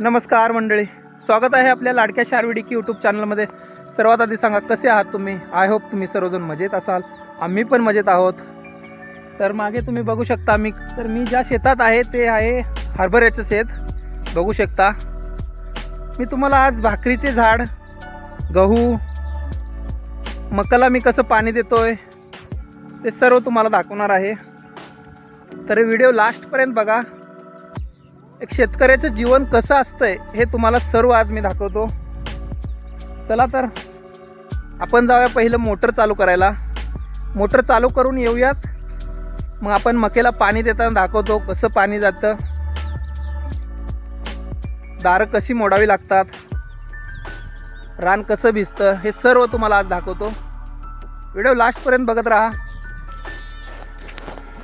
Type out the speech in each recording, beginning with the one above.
नमस्कार मंडळी. स्वागत आहे आपल्या लाडक्या शारविडीकी यूट्यूब चॅनलमध्ये सर्वात आधी सांगा कसे आहात तुम्ही? आय होप तुम्ही सर्वजण मजेत असाल. आम्ही पण मजेत आहोत. तर मागे तुम्ही बघू शकता मी तर मी ज्या शेतात आहे ते आहे हरभऱ्याचं शेत. बघू शकता. मी तुम्हाला आज भाकरीचे झाड गहू मकाला मी कसं पाणी देतोय ते सर्व तुम्हाला दाखवणार आहे. तर व्हिडिओ लास्टपर्यंत बघा. एक शेतकऱ्याचं जीवन कसं असतंय हे तुम्हाला सर्व आज मी दाखवतो. चला तर आपण जाऊया पहिलं मोटर चालू करायला. मोटर चालू करून येऊयात. मग आपण मकेला पाणी देताना दाखवतो कसं पाणी जातं. दारं कशी मोडावी लागतात. रान कसं भिजतं हे सर्व तुम्हाला आज दाखवतो. व्हिडिओ लास्टपर्यंत बघत राहा.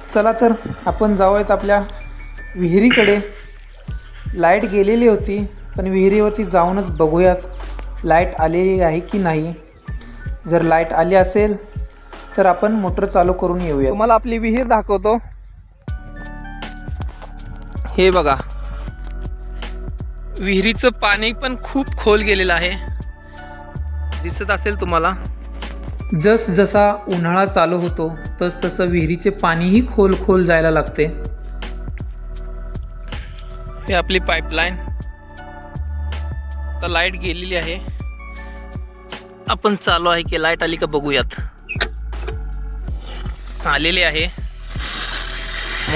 चला तर आपण जाऊयात आपल्या विहिरीकडे. लाइट गेलेली होती पण विहिरीवरती जाऊनच बघूयात लाइट आलेली आहे की नाही? जर लाइट आली असेल तर आपण मोटर चालू करून येऊया तुम्हाला आपली विहीर दाखवतो. हे बघा. विहिरीचं पाणी पण खूप खोल गेलेलं आहे. दिसत असेल तुम्हाला? जस जसा उन्हाळा चालू होतो तस तसं विहिरीचे पाणीही खोल खोल जायला लागते. हे आपली पाईपलाईन तर लाइट गेलेली आहे. आपण चालू आहे की लाइट आली का बघूयात. आलेली आहे.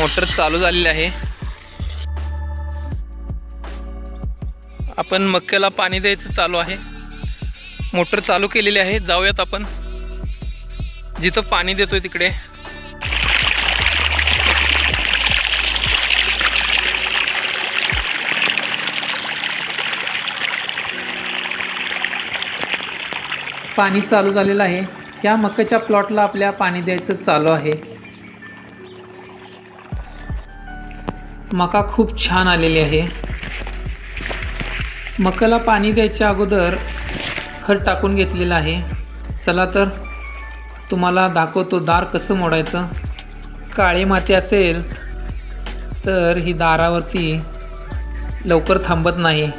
मोटर चालू झालेली आहे. आपण मक्याला पाणी द्यायचं चालू आहे. मोटर चालू केलेली आहे. जाऊयात आपण. जिथं पाणी देतोय तिकडे. पाणी चालू झालेलं आहे. ह्या मक्याच्या प्लॉटला आपल्या पाणी द्यायचं चालू आहे. मका खूप छान आलेली आहे. मकाला पाणी द्यायच्या अगोदर खत टाकून घेतलेलं आहे. चला तर तुम्हाला दाखवतो दार कसं मोडायचं. काळी माती असेल तर ही दारावरती लवकर थांबत नाही.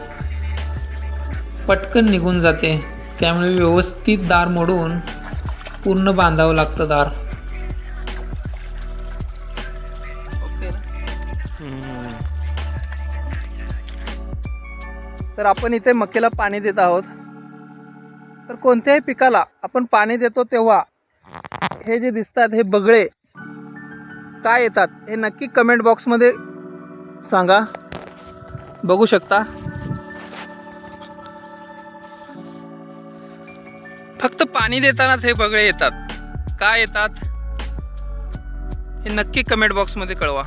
पटकन निघून जाते. त्यामुळे व्यवस्थित दार मोडून पूर्ण बांधावं लागतं दार. तर आपण इथे मक्याला पाणी देत आहोत. तर कोणत्याही पिकाला आपण पाणी देतो तेव्हा हे जे दिसतात हे बगळे काय येतात हे नक्की कमेंट बॉक्समध्ये सांगा. बघू शकता. पाणी देतानाच हे बगळे येतात. काय येतात? हे नक्की कमेंट बॉक्समध्ये कळवा.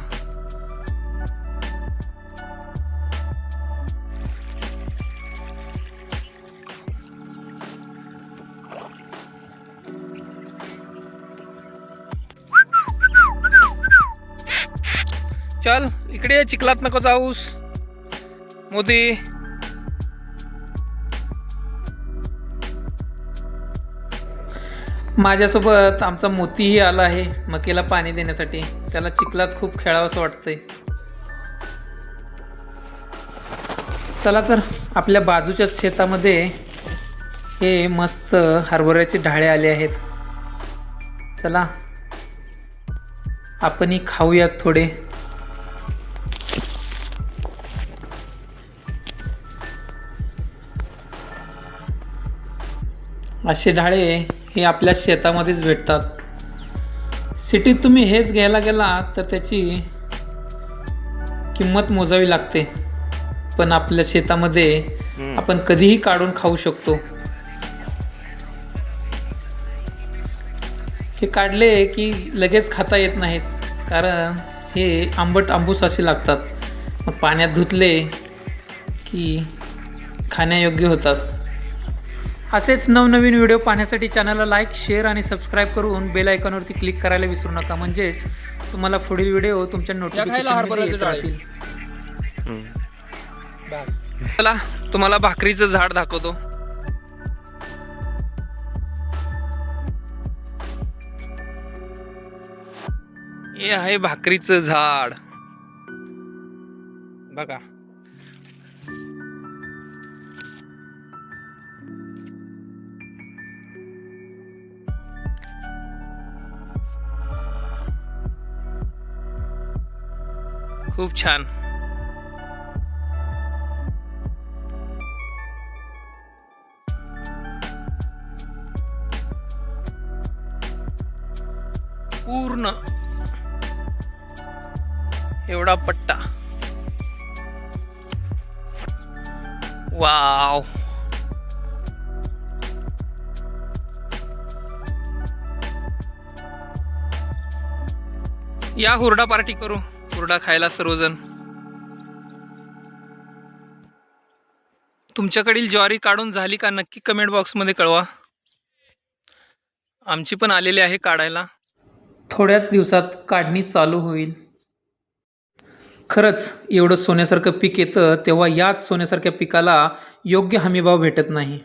चल इकडे चिखलात नको जाऊस. मोदी. माझ्यासोबत आमचा मोतीही आला आहे मकेला पाणी देण्यासाठी. त्याला चिखलात खूप खेळावंसं वाटतंय. चला तर आपल्या बाजूच्या शेतामध्ये हे मस्त हरभऱ्याचे ढाळे आले आहेत. चला आपणही खाऊयात थोडे. असे ढाळे हे आपल्या शेतामध्येच भेटतात. सिटीत तुम्ही हेच घ्यायला गेला तर त्याची किंमत मोजावी लागते. पण आपल्या शेतामध्ये आपण कधीही काढून खाऊ शकतो. हे काढले की लगेच खाता येत नाहीत. कारण हे आंबट आंबूस असे लागतात. मग पाण्यात धुतले की खाण्यायोग्य होतात. असेच नवनवीन व्हिडिओ पाहण्यासाठी चॅनलला लाईक शेअर आणि सबस्क्राईब करून बेल आयकॉनवरती क्लिक करायला विसरू नका. म्हणजेच तुम्हाला पुढील व्हिडिओ तुमच्या नोटिफिकेशन चला तुम्हाला भाकरीचं झाड दाखवतो. हे आहे भाकरीचं झाड. बघा. खूप छान. पूर्ण. एवढा पट्टा. वाव. या हुरडा पार्टी करू. हुरडा खायला सर्वजण. तुमच्याकडील ज्वारी काढून झाली का नक्की कमेंट बॉक्समध्ये कळवा. आमची पण आलेली आहे काढायला. थोड्याच दिवसात काढणी चालू होईल. खरंच एवढं सोन्यासारखं पीक येतं तेव्हा याच सोन्यासारख्या पिकाला योग्य हमीभाव भेटत नाही.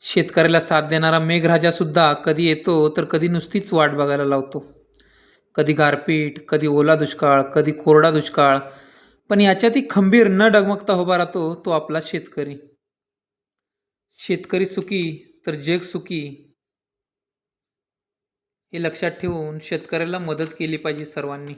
शेतकऱ्याला साथ देणारा मेघराजासुद्धा कधी येतो तर कधी नुसतीच वाट बघायला लावतो. कधी गारपीट कधी ओला दुष्काळ कधी कोरडा दुष्काळ. पण याच्यातही खंबीर न डगमगता उभा राहतो तो आपला शेतकरी. शेतकरी सुखी तर जग सुखी. हे लक्षात ठेवून शेतकऱ्याला मदत केली पाहिजे सर्वांनी.